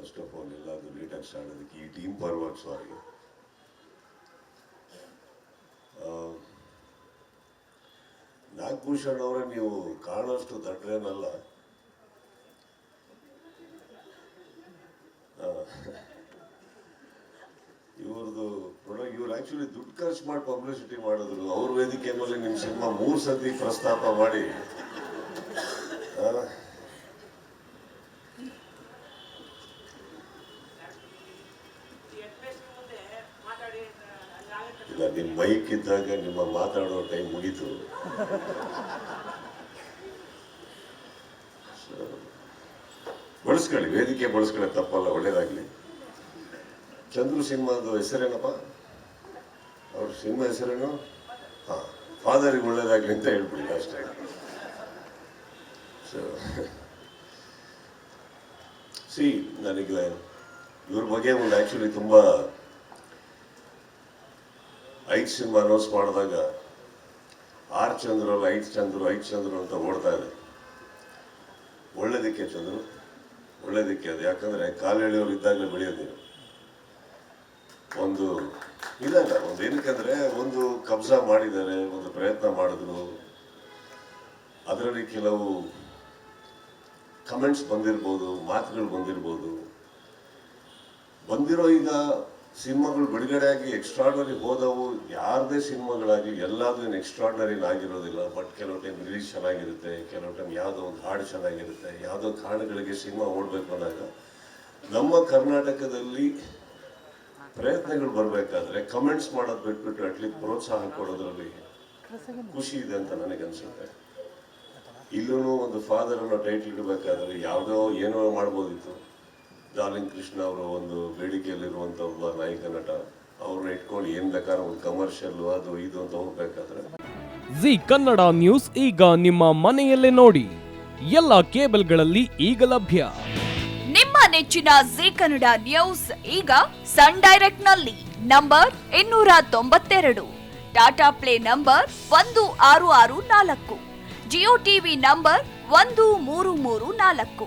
First of all ಎಲ್ಲಾದರೂ ಲೇಟಾಗಿ start ಅದಕ್ಕೆ ಈ ಟೀಮ್ ಪರವಾಗಿ ಸಾರಿ ನಾಗಭೂಷಣ್ ಅವರೇ ನೀವು ಕಾಣೋಷ್ಟು ದಡ್ರೇನಲ್ಲ ಇವ್ರದ್ದು ಪ್ರೊಡಕ್ಟ್ ಇವ್ರು ಆ್ಯಕ್ಚುಲಿ ದುಡ್ಡು ಖರ್ಚು ಮಾಡಿ ಪಬ್ಲಿಸಿಟಿ ಮಾಡಿದ್ರು ಅವ್ರ ವೇದಿಕೆ ಮೇಲೆ ನಿಮ್ಮ ಸಿನಿಮಾ ಮೂರು ಸತಿ ಪ್ರಸ್ತಾಪ ಮಾಡಿ ಆ, ಇಲ್ಲ ನಿಮ್ಮ ಮೈಕ್ ಇದ್ದಾಗ ನಿಮ್ಮ ಮಾತಾಡೋ ಟೈಮ್ ಮುಗೀತು. ಬಳಸ್ಕೊಳ್ಳಿ, ವೇದಿಕೆ ಬಳಸ್ಕೊಳ್ಳಿ, ತಪ್ಪಲ್ಲ, ಒಳ್ಳೇದಾಗ್ಲಿ. ಚಂದ್ರು ಸಿನಿಮಾದ ಹೆಸರೇನಪ್ಪ? ಅವ್ರ ಸಿನಿಮಾ ಹೆಸರೇನು? ಹಾ, ಫಾದರಿಗೆ ಒಳ್ಳೇದಾಗ್ಲಿ ಅಂತ ಹೇಳ್ಬಿಡಿ ಅಷ್ಟೇ ಸೊ ಸಿ ನನಗೆ ಇವ್ರ ಬಗ್ಗೆ ಒಂದು ಆ್ಯಕ್ಚುಲಿ ತುಂಬ ಐದು ಸಿನಿಮಾ ಅನೌನ್ಸ್ ಮಾಡಿದಾಗ ಆರು ಚಂದ್ರು ಅಲ್ಲ ಐದು ಚಂದ್ರು ಐದು ಚಂದ್ರು ಅಂತ ಓಡ್ತಾ ಇದೆ. ಒಳ್ಳೇದಕ್ಕೆ ಚಂದ್ರು, ಒಳ್ಳೇದಕ್ಕೆ ಅದು. ಯಾಕಂದ್ರೆ ಎಳೆಯವ್ರು ಇದ್ದಾಗಲೇ ಬೆಳೆಯೋದು ಒಂದು ಇಲ್ಲ ಒಂದು ಏನಕ್ಕಂದ್ರೆ ಒಂದು ಕಬ್ಜಾ ಮಾಡಿದ್ದಾರೆ, ಒಂದು ಪ್ರಯತ್ನ ಮಾಡಿದ್ರು. ಅದರಲ್ಲಿ ಕೆಲವು ಕಮೆಂಟ್ಸ್ ಬಂದಿರ್ಬೋದು, ಮಾತುಗಳು ಬಂದಿರ್ಬೋದು. ಬಂದಿರೋ ಈಗ ಸಿನಿಮಾಗಳು ಬಿಡುಗಡೆ ಆಗಿ ಎಕ್ಸ್ಟ್ರಾರ್ಡನರಿ ಹೋದವು. ಯಾರದೇ ಸಿನಿಮಾಗಳಾಗಿ ಎಲ್ಲಾದ್ರೂ ಎಕ್ಸ್ಟ್ರಾಡನರಿ ಆಗಿರೋದಿಲ್ಲ. ಬಟ್ ಕೆಲವು ಟೈಮ್ ರಿಲೀಸ್ ಚೆನ್ನಾಗಿರುತ್ತೆ. ಕೆಲವು ಟೈಮ್ ಯಾವುದೋ ಒಂದು ಹಾಡು ಚೆನ್ನಾಗಿರುತ್ತೆ. ಯಾವುದೋ ಕಾರಣಗಳಿಗೆ ಸಿನಿಮಾ ಓಡಬೇಕು ಅಂದಾಗ ನಮ್ಮ ಕರ್ನಾಟಕದಲ್ಲಿ ಪ್ರಯತ್ನಗಳು ಬರಬೇಕಾದ್ರೆ ಕಮೆಂಟ್ಸ್ ಮಾಡೋದು ಬಿಟ್ಬಿಟ್ಟು ಅಟ್ಲೀಸ್ಟ್ ಪ್ರೋತ್ಸಾಹ ಕೊಡೋದ್ರಲ್ಲಿ ಖುಷಿ ಇದೆ ಅಂತ ನನಗೆ ಅನ್ಸುತ್ತೆ. ಇಲ್ಲೂ ಒಂದು ಫಾದರ್ ಅನ್ನೋ ಟೈಟ್ಲ್ ಇಡಬೇಕಾದ್ರೆ ಯಾವುದೋ ಏನೋ ಮಾಡ್ಬೋದಿತ್ತು. ಡಾರ್ಲಿಂಗ್ ಕೃಷ್ಣ ಅವರು ಒಂದು ಬೇಡಿಕೆಯಲ್ಲಿರುವಂಥ ಒಬ್ಬ ನಾಯಕ ನಟ ಅವ್ರನ್ನ ಇಟ್ಕೊಂಡು ಏನು ಬೇಕಾದ್ರೆ ಒಂದು ಕಮರ್ಷಿಯಲ್ ಅದು ಇದು ಅಂತ ಹೋಗ್ಬೇಕಾದ್ರೆ. ಜಿ ಕನ್ನಡ ನ್ಯೂಸ್ ಈಗ ನಿಮ್ಮ ಮನೆಯಲ್ಲೇ ನೋಡಿ. ಎಲ್ಲ ಕೇಬಲ್ಗಳಲ್ಲಿ ಈಗ ಲಭ್ಯ. ನಿಮ್ಮ ನೆಚ್ಚಿನ ಜಿ ಕನ್ನಡ ನ್ಯೂಸ್ ಈಗ ಸನ್ ಡೈರೆಕ್ಟ್ನಲ್ಲಿ ನಂಬರ್ ಇನ್ನೂರ ತೊಂಬತ್ತೆರಡು ಟಾಟಾ ಪ್ಲೇ ನಂಬರ್ ಒಂದು ಆರು ಆರು ನಾಲ್ಕು ಜಿಯೋ ಟಿವಿ ನಂಬರ್ ಒಂದು ಮೂರು ಮೂರು ನಾಲ್ಕು.